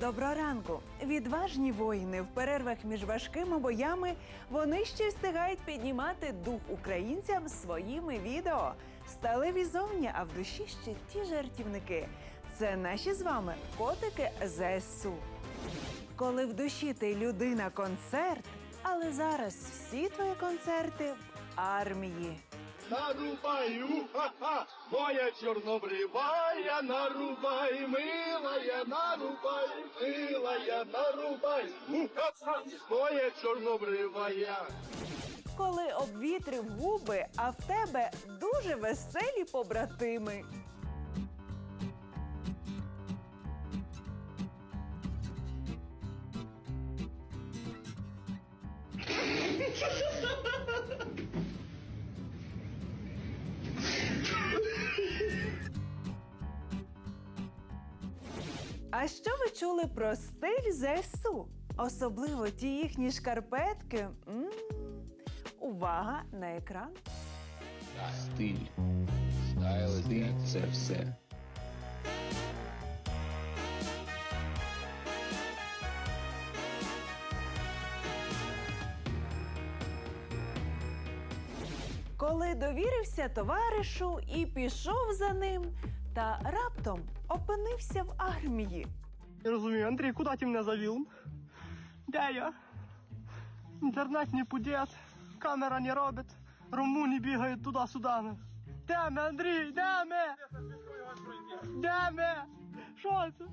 Доброго ранку! Відважні воїни в перервах між важкими боями вони ще встигають піднімати дух українцям своїми відео. Сталеві зовні, а в душі ще ті жартівники. Це наші з вами котики ЗСУ. Коли в душі ти людина концерт, але зараз всі твої концерти в армії. Нарубай, уха-ха, моя чорнобривая, нарубай, милая, нарубай, милая, нарубай, уха-ха, моя чорнобривая. Коли обвітрив губи, а в тебе дуже веселі побратими. А що ви чули про стиль ЗСУ? Особливо ті їхні шкарпетки. м Увага на екран. Стиль. Стиль це все. Коли довірився товаришу і пішов за ним, та раптом опинився в армії. Я розумію, Андрій, куди ти мене завів? Де я? Інтернет не пудет, камера не робить, румуни бігають туди-сюди. Де ми, Андрій, де ми? Де ми? Що це?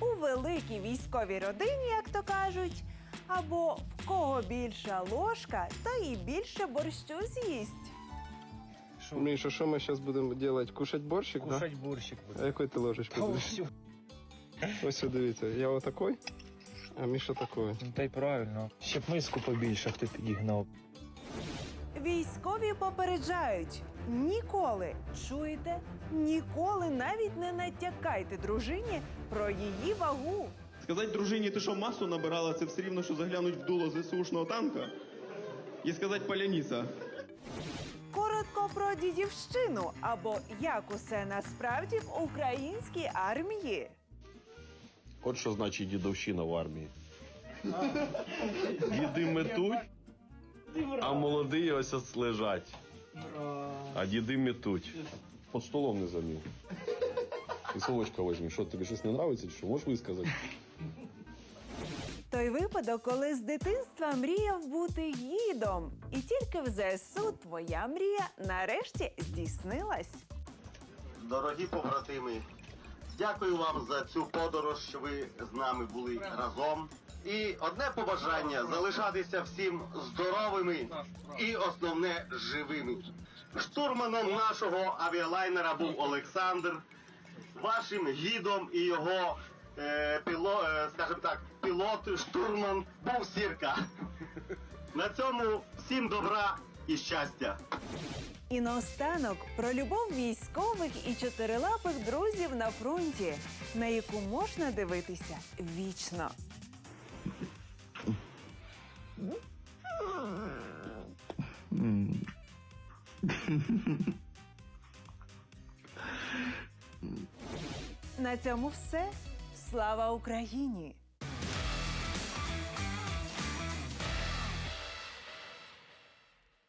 У великій військовій родині, як то кажуть, або в кого більша ложка, то і більше борщу з'їсть. Миша, що ми зараз будемо робити? Кушать борщик, да? Кушать борщик А буде. якою ти ложечкою будеш? Ось дивіться, я отакой, а Міша такой. Ну, Та й правильно. Щоб миску побільше хто підігнав. Військові попереджають: ніколи чуєте, ніколи навіть не натякайте дружині про її вагу. Сказати дружині, ти що масу набирала, це все рівно, що заглянуть в дуло ЗСУшного танка і сказати паляніса. Про дідівщину або як усе насправді в українській армії. От що значить дідовщина в армії. Діди метуть, а молоді ось ось лежать. А діди метуть. Под столом не замів. І совочка возьми. Що тобі щось не подобається, що можеш висказати? Той випадок, коли з дитинства мріяв бути гідом, і тільки в ЗСУ твоя мрія нарешті здійснилась. Дорогі побратими, дякую вам за цю подорож, що ви з нами були разом. І одне побажання залишатися всім здоровими і основне живими. Штурманом нашого авіалайнера був Олександр. Вашим гідом і його е, піло, е, скажімо так, пілот, штурман був Сірка. На цьому всім добра і щастя. І наостанок про любов військових і чотирилапих друзів на фронті, на яку можна дивитися вічно. На цьому все. Слава Україні!